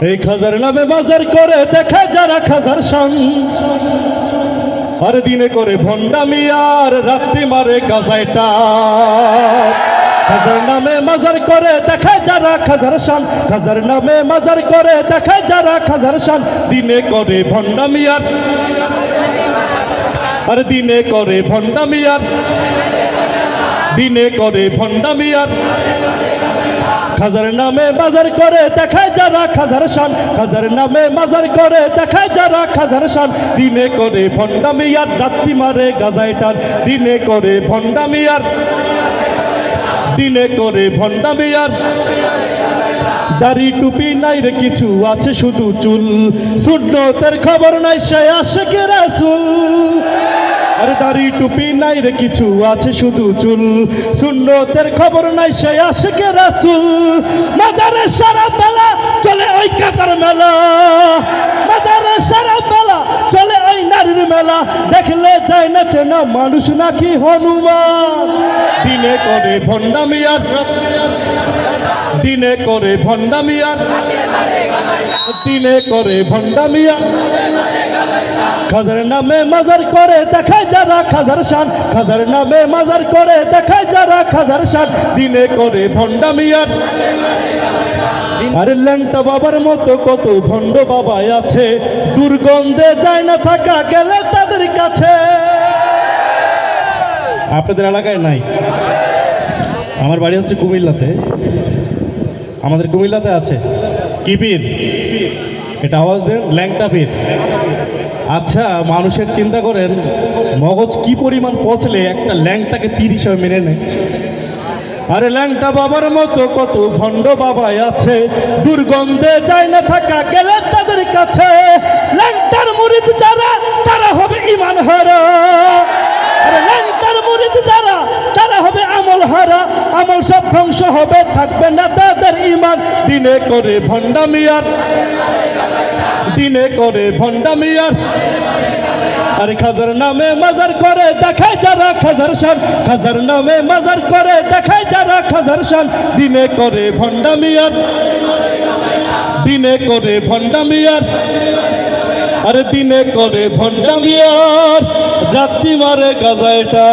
এই খাজার নামে বাজার করে দেখে যারা খাজার সং আর দিনে করে ভণ্ডামি আর রাত্রি মারে গাজাইটা খাজার নামে মাজার করে দেখে যারা খাজার শান। খাজার নামে মাজার করে দেখে যারা খাজার শান। দিনে করে ভণ্ডামি আর আর দিনে করে ভণ্ডামি আর দিনে করে খাজার নামে বাজার করে, দেখায় যারা খাজার শান। খাজার নামে বাজার করে, দেখায় যারা খাজার শান। দিনে করে ভণ্ডামি আর রাত্রি মারে গাজায় টান। দিনে করে ভণ্ডামি আর দিনে করে ভণ্ডামি আর দাড়ি টুপি নাই রে কিছু আছে শুধু চুল। সুন্নতের খবর নাই, সে আসে কে রাসুল। আরে দাড়ি টুপি নাই রে কিছু আছে শুধু চুল। সুন্নতের খবর নাই সে আসে কে রাসুল। মাজারে সারা বেলা চলে ওই কাতার মেলা। মাজারে সারা বেলা চলে ওই নারীর মেলা। দেখলে যায় না চেনা মানুষ নাকি হনুমান। দিনে করে ভণ্ডামি আর দিনে করে ভণ্ডামিয়ার দিনে করে ভণ্ডামিয়া খাজার নামে মাজার করে দেখায় যারা খাজার শান। খাজার নামে মাজার করে দেখায় যারা খাজার শান। দিনে করে ভণ্ডামিয়ার। আরে ল্যাংটা বাবার মতো কত ভণ্ড বাবাই আছে। দুর্গন্ধে যায় না থাকা গেলে তাদের কাছে। আপনাদের এলাকায় নাই। আমার বাড়ি হচ্ছে কুমিল্লাতে। আমাদের কুমিল্লাতে আছে। কি পীর? এটা আওয়াজ দেন, ল্যাংটা পীর। আচ্ছা মানুষের চিন্তা করেন, মগজ কি পরিমাণ পচলে একটা ল্যাংটাকে পীর হিসাবে মেনে নেয়? আরে ল্যাংটা বাবার মতো কত ভণ্ড বাবাই আছে। দুর্গন্ধে যায় না থাকা গেলে তাদের কাছে। ল্যাংটার মুরিদ যারা, তারা হবে ইমান হারা। আরে ল্যাংটার মুরিদ যারা, তারা হবে আমল হারা। আমল সব ধ্বংস হবে, থাকবে না তাদের ইমান। দিনে করে ভণ্ডামিয়ার দিনে করে ভণ্ডামিয়ার আরে। খাজার নামে মাজার করে, দেখায় যারা খাজার শান। খাজার নামে মাজার করে, দেখায় যারা খাজার শান। দিনে করে ভণ্ডামিয়ার দিনে করে ভণ্ডামিয়ার আরে। দিনে করে ভণ্ডামিয়ার রাত্রি মারে গাজায়টা